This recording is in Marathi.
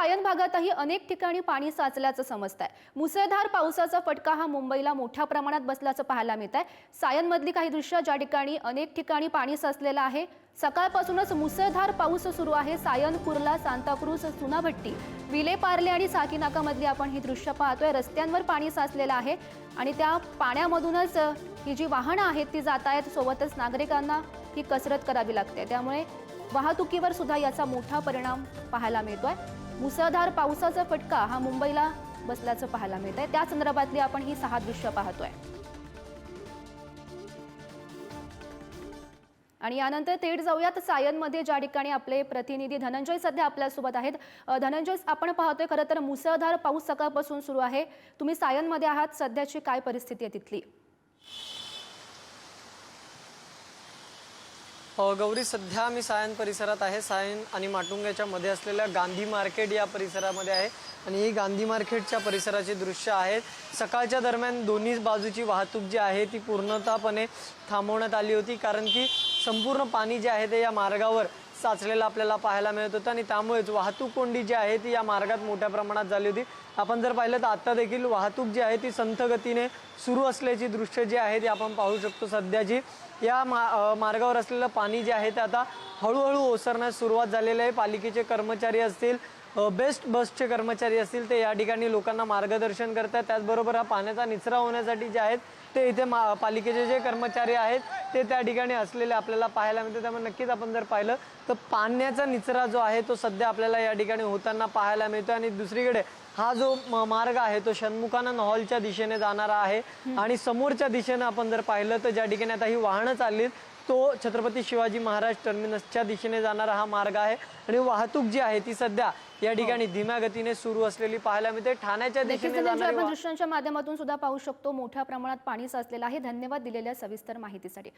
सायन भागातही अनेक ठिकाणी पाणी साचल्याचं समजत आहे मुसळधार पावसाचा फटका हा मुंबईला मोठ्या प्रमाणात बसल्याचं पाहायला मिळत आहे सायनमधली काही दृश्य ज्या ठिकाणी अनेक ठिकाणी पाणी साचलेलं आहे सकाळपासूनच मुसळधार पाऊस सुरू आहे. सायन कुर्ला सांताक्रूज सुनाभट्टी विलेपार्ले आणि साकीनाकामधली आपण ही दृश्य पाहतोय. रस्त्यांवर पाणी साचलेलं आहे आणि त्या पाण्यामधूनच ही जी वाहनं आहेत ती जात आहेत. सोबतच नागरिकांना ही कसरत करावी लागते. त्यामुळे वाहतुकीवर सुद्धा याचा मोठा परिणाम पाहायला मिळतोय. मुसळधार पावसाचा फटका हा मुंबईला बसल्याचं पाहायला मिळत आहे त्या संदर्भातली आपण ही सहा दृश्य पाहतोय. आणि यानंतर थेट जाऊयात सायनमध्ये. ज्या ठिकाणी आपले प्रतिनिधी धनंजय सध्या आपल्यासोबत आहेत. धनंजय आपण पाहतोय खरं तर मुसळधार पाऊस सकाळपासून सुरू आहे. तुम्ही सायनमध्ये आहात. सध्याची काय परिस्थिती आहे तिथली? हो, गौरी सध्या मी सायन परिसरात आहे. सायन आणि माटुंग्याच्या मध्ये असलेल्या गांधी मार्केट या परिसरामध्ये आहे आणि ही गांधी मार्केटच्या परिसराची दृश्य आहेत सकाळच्या दरम्यान दोन्ही बाजूची वाहतूक जी आहे ती पूर्णतःपणे थांबवण्यात आली होती. कारण की संपूर्ण पाणी जे आहे ते या मार्गावर साचलेला आपल्याला पाहायला मिळत होतं आणि त्यामुळेच वाहतूक कोंडी जी आहे ती या मार्गात मोठ्या प्रमाणात झाली होती. आपण जर पाहिलं तर आता देखील वाहतूक जी आहे ती संथ गतीने सुरू असल्याची दृश्य जी आहे ती आपण पाहू शकतो सध्याची. या मा मार्गावर असलेलं पाणी जे आहे ते आता हळूहळू ओसरण्यास सुरुवात झालेली आहे. पालिकेचे कर्मचारी असतील बेस्ट बसचे कर्मचारी असतील ते या ठिकाणी लोकांना मार्गदर्शन करतात त्याचबरोबर हा पाण्याचा निचरा होण्यासाठी जे आहेत ते इथे मा पालिकेचे जे कर्मचारी आहेत ते त्या ठिकाणी असलेले आपल्याला पाहायला मिळते. त्यामुळे नक्कीच आपण जर पाहिलं तर पाण्याचा निचरा जो आहे तो सध्या आपल्याला या ठिकाणी होताना पाहायला मिळतो आणि दुसरीकडे हा जो मार्ग आहे तो षण्मुखानंद हॉलच्या दिशेने जाणारा आहे. आणि समोरच्या दिशेने आपण जर पाहिलं तर ज्या ठिकाणी आता ही वाहनं चालली तो छत्रपती शिवाजी महाराज टर्मिनसच्या दिशेने जाणारा हा मार्ग आहे. आणि वाहतूक जी आहे ती सध्या या ठिकाणी धीम्या गतीने सुरू असलेली पाहायला मिळते. ठाण्याच्या दिशेने दृश्यांच्या माध्यमातून सुद्धा पाहू शकतो. मोठ्या प्रमाणात पाणी साचलेलं आहे. धन्यवाद दिलेल्या सविस्तर माहितीसाठी.